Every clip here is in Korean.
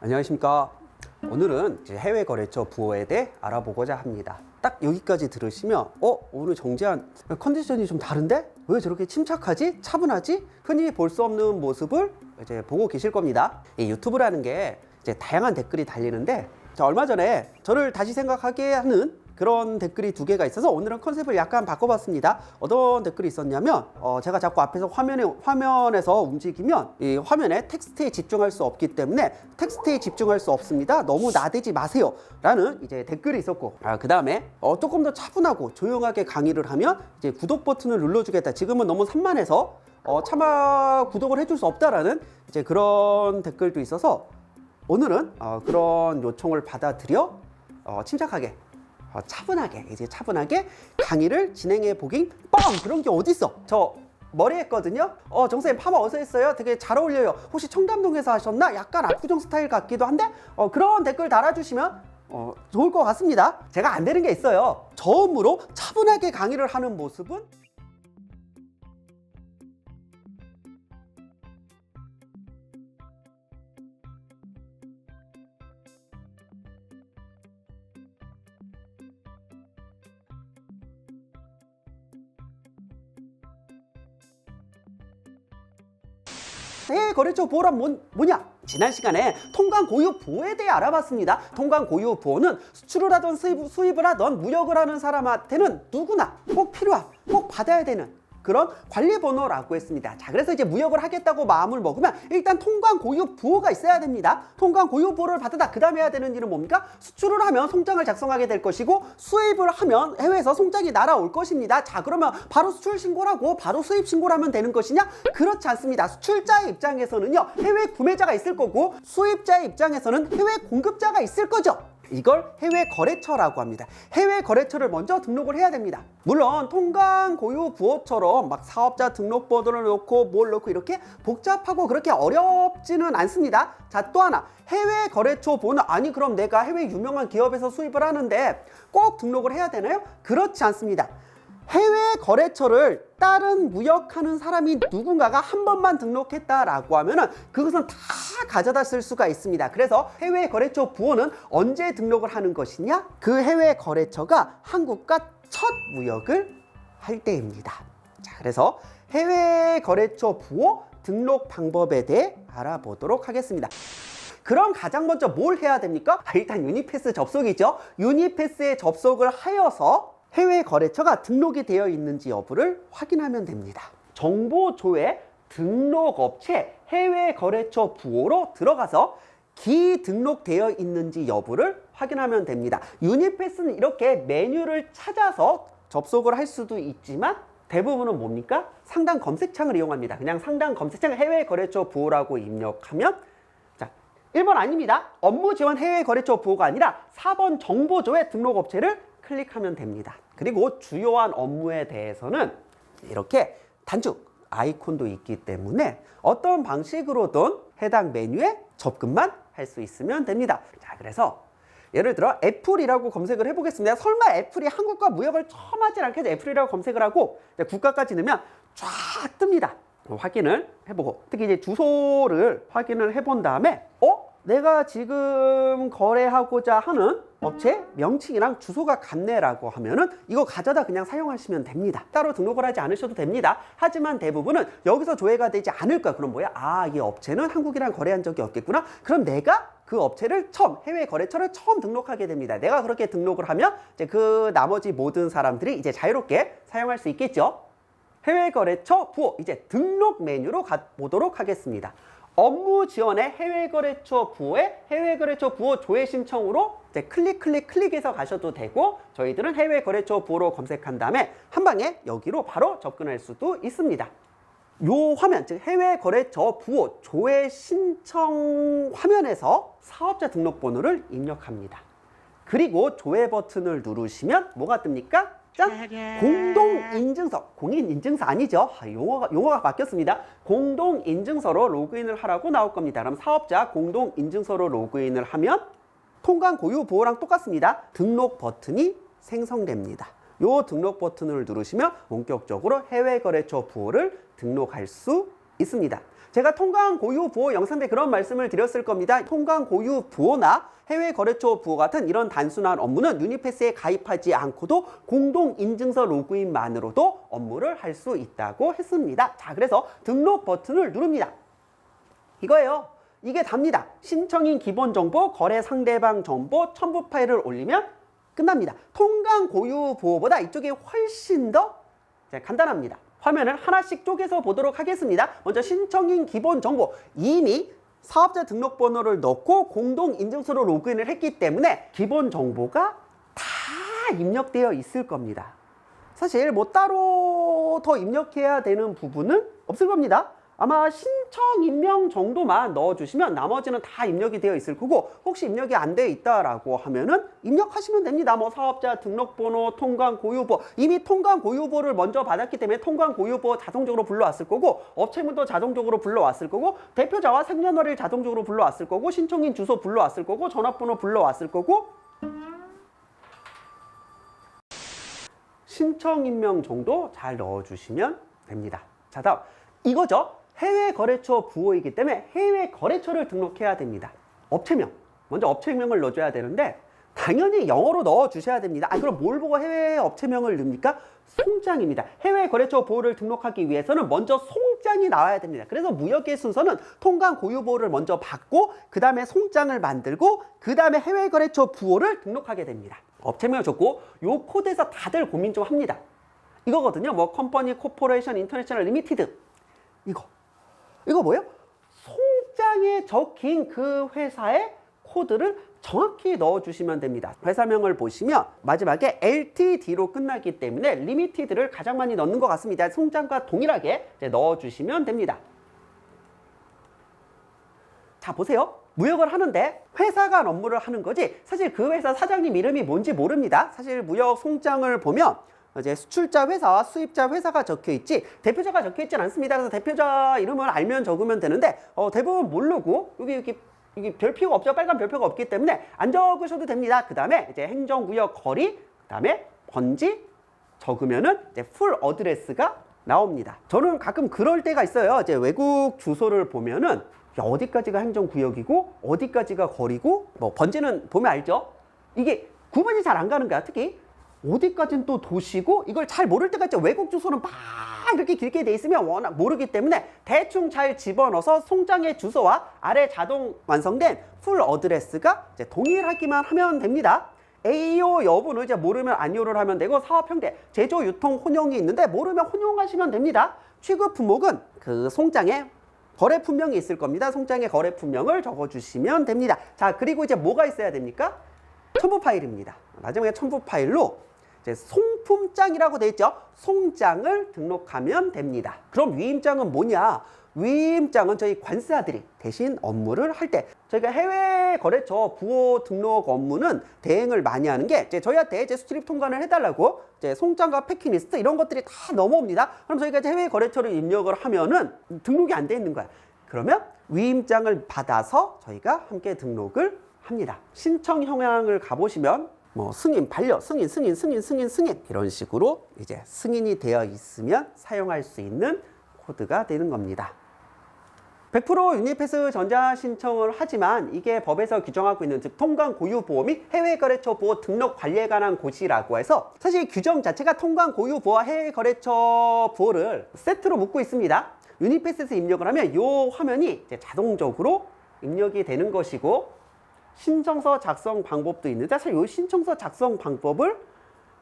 안녕하십니까. 오늘은 해외 거래처 부호에 대해 알아보고자 합니다. 딱 여기까지 들으시면 어 오늘 정재한 컨디션이 좀 다른데 왜 저렇게 침착하지 차분하지 흔히 볼 수 없는 모습을 이제 보고 계실 겁니다. 이 유튜브라는 게 이제 다양한 댓글이 달리는데 자, 얼마 전에 저를 다시 생각하게 하는 그런 댓글이 두 개가 있어서 오늘은 컨셉을 약간 바꿔봤습니다. 어떤 댓글이 있었냐면 어, 제가 자꾸 앞에서 화면에 화면에서 움직이면 이 화면에 텍스트에 집중할 수 없기 때문에 텍스트에 집중할 수 없습니다. 너무 나대지 마세요.라는 이제 댓글이 있었고 아, 그 다음에 어, 조금 더 차분하고 조용하게 강의를 하면 이제 구독 버튼을 눌러주겠다. 지금은 너무 산만해서 어, 차마 구독을 해줄 수 없다라는 이제 그런 댓글도 있어서 오늘은 어, 그런 요청을 받아들여 어, 침착하게 어, 차분하게 이제 차분하게 강의를 진행해 보긴 뻥! 그런 게 어딨어. 저 머리 했거든요. 어 정선생님 파마 어디서 했어요? 되게 잘 어울려요. 혹시 청담동에서 하셨나? 약간 압구정 스타일 같기도 한데? 어 그런 댓글 달아주시면 어 좋을 것 같습니다. 제가 안 되는 게 있어요. 처음으로 차분하게 강의를 하는 모습은 해외 거래처 보호란 뭔, 뭐냐? 지난 시간에 통관 고유 보호에 대해 알아봤습니다. 통관 고유 보호는 수출을 하던 수입, 수입을 하던 무역을 하는 사람한테는 누구나 꼭 필요한, 꼭 받아야 되는 그런 관리 번호라고 했습니다. 자, 그래서 이제 무역을 하겠다고 마음을 먹으면 일단 통관 고유 보호가 있어야 됩니다. 통관 고유 보호를 받으다 그 다음에 해야 되는 일은 뭡니까? 수출을 하면 송장을 작성하게 될 것이고 수입을 하면 해외에서 송장이 날아올 것입니다. 자, 그러면 바로 수출 신고를 하고 바로 수입 신고를 하면 되는 것이냐? 그렇지 않습니다. 수출자의 입장에서는요, 해외 구매자가 있을 거고 수입자의 입장에서는 해외 공급자가 있을 거죠. 이걸 해외 거래처라고 합니다. 해외 거래처를 먼저 등록을 해야 됩니다. 물론 통관 고유 부호처럼 막 사업자 등록번호를 넣고 뭘 넣고 이렇게 복잡하고 그렇게 어렵지는 않습니다. 자, 또 하나. 해외 거래처 번호 아니 그럼 내가 해외 유명한 기업에서 수입을 하는데 꼭 등록을 해야 되나요? 그렇지 않습니다. 해외 거래처를 다른 무역하는 사람이 누군가가 한 번만 등록했다라고 하면은 그것은 다 가져다 쓸 수가 있습니다. 그래서 해외 거래처 부호는 언제 등록을 하는 것이냐? 그 해외 거래처가 한국과 첫 무역을 할 때입니다. 자, 그래서 해외 거래처 부호 등록 방법에 대해 알아보도록 하겠습니다. 그럼 가장 먼저 뭘 해야 됩니까? 아, 일단 유니패스 접속이죠. 유니패스에 접속을 하여서 해외 거래처가 등록이 되어 있는지 여부를 확인하면 됩니다. 정보조회 등록업체 해외 거래처 부호로 들어가서 기등록되어 있는지 여부를 확인하면 됩니다. 유니패스는 이렇게 메뉴를 찾아서 접속을 할 수도 있지만 대부분은 뭡니까? 상단 검색창을 이용합니다. 그냥 상단 검색창 해외 거래처 부호라고 입력하면 자, 1번 아닙니다. 업무 지원 해외 거래처 부호가 아니라 4번 정보조회 등록업체를 클릭하면 됩니다. 그리고 주요한 업무에 대해서는 이렇게 단축 아이콘도 있기 때문에 어떤 방식으로든 해당 메뉴에 접근만 할 수 있으면 됩니다. 자, 그래서 예를 들어 애플이라고 검색을 해보겠습니다. 설마 애플이 한국과 무역을 처음 하진 않겠죠? 애플이라고 검색을 하고 국가까지 넣으면 쫙 뜹니다. 확인을 해보고 특히 이제 주소를 확인을 해본 다음에 어? 내가 지금 거래하고자 하는 업체 명칭이랑 주소가 같네라고 하면은 이거 가져다 그냥 사용하시면 됩니다. 따로 등록을 하지 않으셔도 됩니다. 하지만 대부분은 여기서 조회가 되지 않을 거야. 그럼 뭐야? 아, 이 업체는 한국이랑 거래한 적이 없겠구나. 그럼 내가 그 업체를 처음 해외 거래처를 처음 등록하게 됩니다. 내가 그렇게 등록을 하면 이제 그 나머지 모든 사람들이 이제 자유롭게 사용할 수 있겠죠. 해외 거래처 부호 이제 등록 메뉴로 가보도록 하겠습니다. 업무 지원의 해외 거래처 부호에 해외 거래처 부호 조회 신청으로 이제 클릭 클릭 클릭해서 가셔도 되고 저희들은 해외 거래처 부호로 검색한 다음에 한 방에 여기로 바로 접근할 수도 있습니다. 요 화면, 즉 해외 거래처 부호 조회 신청 화면에서 사업자 등록번호를 입력합니다. 그리고 조회 버튼을 누르시면 뭐가 뜹니까? 짠! 공동인증서. 공인인증서 아니죠? 아, 용어가, 용어가 바뀌었습니다. 공동인증서로 로그인을 하라고 나올 겁니다. 그럼 사업자 공동인증서로 로그인을 하면 통관 고유 보호랑 똑같습니다. 등록 버튼이 생성됩니다. 요 등록 버튼을 누르시면 본격적으로 해외 거래처 부호를 등록할 수 있습니다. 제가 통관 고유 부호 영상 때 그런 말씀을 드렸을 겁니다. 통관 고유 부호나 해외 거래처 부호 같은 이런 단순한 업무는 유니패스에 가입하지 않고도 공동 인증서 로그인만으로도 업무를 할 수 있다고 했습니다. 자, 그래서 등록 버튼을 누릅니다. 이거예요. 이게 답니다. 신청인 기본 정보, 거래 상대방 정보, 첨부 파일을 올리면 끝납니다. 통관 고유 보호보다 이쪽이 훨씬 더 자, 간단합니다. 화면을 하나씩 쪼개서 보도록 하겠습니다. 먼저 신청인 기본 정보 이미 사업자 등록번호를 넣고 공동 인증서로 로그인을 했기 때문에 기본 정보가 다 입력되어 있을 겁니다. 사실 뭐 따로 더 입력해야 되는 부분은 없을 겁니다. 아마 신청 임명 정도만 넣어주시면 나머지는 다 입력이 되어 있을 거고 혹시 입력이 안 돼 있다라고 하면은 입력하시면 됩니다. 뭐 사업자 등록번호, 통관 고유보 이미 통관 고유보를 먼저 받았기 때문에 통관 고유보 자동적으로 불러왔을 거고 업체문도 자동적으로 불러왔을 거고 대표자와 생년월일 자동적으로 불러왔을 거고 신청인 주소 불러왔을 거고 전화번호 불러왔을 거고 신청 임명 정도 잘 넣어주시면 됩니다. 자, 다음 이거죠. 해외 거래처 부호이기 때문에 해외 거래처를 등록해야 됩니다. 업체명. 먼저 업체명을 넣어줘야 되는데 당연히 영어로 넣어 주셔야 됩니다. 아, 그럼 뭘 보고 해외 업체명을 넣습니까? 송장입니다. 해외 거래처 보호를 등록하기 위해서는 먼저 송장이 나와야 됩니다. 그래서 무역의 순서는 통관 고유 보호를 먼저 받고 그 다음에 송장을 만들고 그 다음에 해외 거래처 부호를 등록하게 됩니다. 업체명을 줬고 요 코드에서 다들 고민 좀 합니다. 이거거든요. 뭐 컴퍼니 코퍼레이션 인터내셔널 리미티드 이거 이거 뭐예요? 송장에 적힌 그 회사의 코드를 정확히 넣어주시면 됩니다. 회사명을 보시면 마지막에 LTD로 끝나기 때문에 리미티드를 가장 많이 넣는 것 같습니다. 송장과 동일하게 넣어주시면 됩니다. 자 보세요. 무역을 하는데 회사 간 업무를 하는 거지 사실 그 회사 사장님 이름이 뭔지 모릅니다. 사실 무역 송장을 보면 이제 수출자 회사와 수입자 회사가 적혀 있지 대표자가 적혀 있진 않습니다. 그래서 대표자 이름을 알면 적으면 되는데 어, 대부분 모르고 여기 여기 여기 별표가 없죠. 빨간 별표가 없기 때문에 안 적으셔도 됩니다. 그 다음에 이제 행정구역 거리, 그 다음에 번지 적으면은 이제 풀 어드레스가 나옵니다. 저는 가끔 그럴 때가 있어요. 이제 외국 주소를 보면은 야, 어디까지가 행정구역이고 어디까지가 거리고 뭐 번지는 보면 알죠? 이게 구분이 잘 안 가는 거야. 특히 어디까지는 또 도시고 이걸 잘 모를 때가 있죠. 외국 주소는 막 이렇게 길게 돼 있으면 워낙 모르기 때문에 대충 잘 집어넣어서 송장의 주소와 아래 자동 완성된 풀 어드레스가 이제 동일하기만 하면 됩니다. AO 여부는 이제 모르면 안요를 하면 되고 사업 형태, 제조, 유통, 혼용이 있는데 모르면 혼용하시면 됩니다. 취급 품목은 그 송장에 거래 품명이 있을 겁니다. 송장에 거래 품명을 적어주시면 됩니다. 자, 그리고 이제 뭐가 있어야 됩니까? 첨부 파일입니다. 마지막에 첨부 파일로 이제 송품장이라고 돼 있죠. 송장을 등록하면 됩니다. 그럼 위임장은 뭐냐? 위임장은 저희 관사들이 대신 업무를 할 때 저희가 해외 거래처 부호 등록 업무는 대행을 많이 하는 게 이제 저희한테 이제 수출입 통관을 해달라고 이제 송장과 패킹 리스트 이런 것들이 다 넘어옵니다. 그럼 저희가 이제 해외 거래처를 입력을 하면은 등록이 안 돼 있는 거야. 그러면 위임장을 받아서 저희가 함께 등록을 합니다. 신청 형향을 가보시면 뭐 승인, 반려, 승인, 승인, 승인, 승인, 승인 이런 식으로 이제 승인이 되어 있으면 사용할 수 있는 코드가 되는 겁니다. 100% 유니패스 전자 신청을 하지만 이게 법에서 규정하고 있는 즉 통관 고유 보호 및 해외 거래처 보호 등록 관리에 관한 곳이라고 해서 사실 규정 자체가 통관 고유 보호와 해외 거래처 보호를 세트로 묶고 있습니다. 유니패스에서 입력을 하면 이 화면이 자동적으로 입력이 되는 것이고 신청서 작성 방법도 있는데 사실 이 신청서 작성 방법을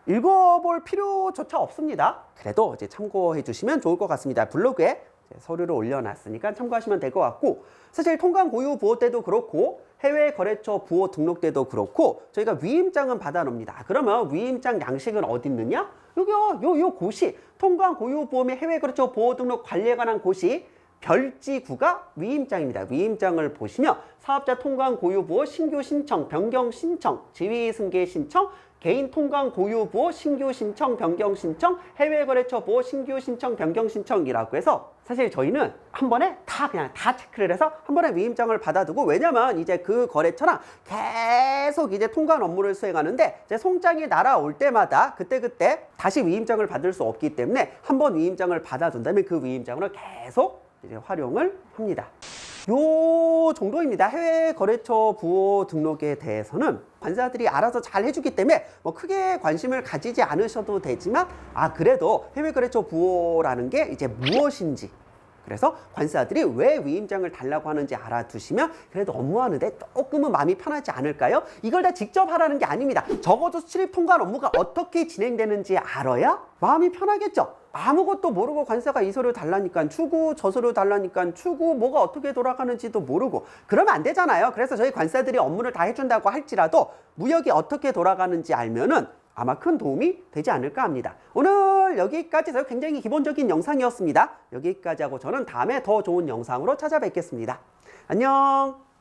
읽어볼 필요조차 없습니다. 그래도 이제 참고해 주시면 좋을 것 같습니다. 블로그에 서류를 올려놨으니까 참고하시면 될 것 같고 사실 통관 고유 부호 때도 그렇고 해외 거래처 부호 등록 때도 그렇고 저희가 위임장은 받아놓습니다. 그러면 위임장 양식은 어디 있느냐? 여기요, 요, 요 곳이 통관 고유 및 해외 거래처 보호 등록 관리에 관한 곳이 별지구가 위임장입니다. 위임장을 보시면 사업자 통관 고유 부호 신규 신청, 변경 신청, 지위 승계 신청, 개인 통관 고유 부호 신규 신청, 변경 신청, 해외 거래처 부호 신규 신청, 변경 신청이라고 해서 사실 저희는 한 번에 다 그냥 다 체크를 해서 한 번에 위임장을 받아두고 왜냐면 이제 그 거래처랑 계속 이제 통관 업무를 수행하는데 이제 송장이 날아올 때마다 그때그때 다시 위임장을 받을 수 없기 때문에 한 번 위임장을 받아둔다면 그 위임장으로 계속 이제 활용을 합니다. 요 정도입니다. 해외 거래처 부호 등록에 대해서는 관사들이 알아서 잘 해주기 때문에 뭐 크게 관심을 가지지 않으셔도 되지만 아 그래도 해외 거래처 부호라는 게 이제 무엇인지 그래서 관사들이 왜 위임장을 달라고 하는지 알아두시면 그래도 업무하는데 조금은 마음이 편하지 않을까요? 이걸 다 직접 하라는 게 아닙니다. 적어도 수출입 통관 업무가 어떻게 진행되는지 알아야 마음이 편하겠죠. 아무것도 모르고 관사가 이 서류 달라니까 추구, 저 서류 달라니까 추구, 뭐가 어떻게 돌아가는지도 모르고 그러면 안 되잖아요. 그래서 저희 관사들이 업무를 다 해준다고 할지라도 무역이 어떻게 돌아가는지 알면은 아마 큰 도움이 되지 않을까 합니다. 오늘 여기까지 해서 굉장히 기본적인 영상이었습니다. 여기까지 하고 저는 다음에 더 좋은 영상으로 찾아뵙겠습니다. 안녕!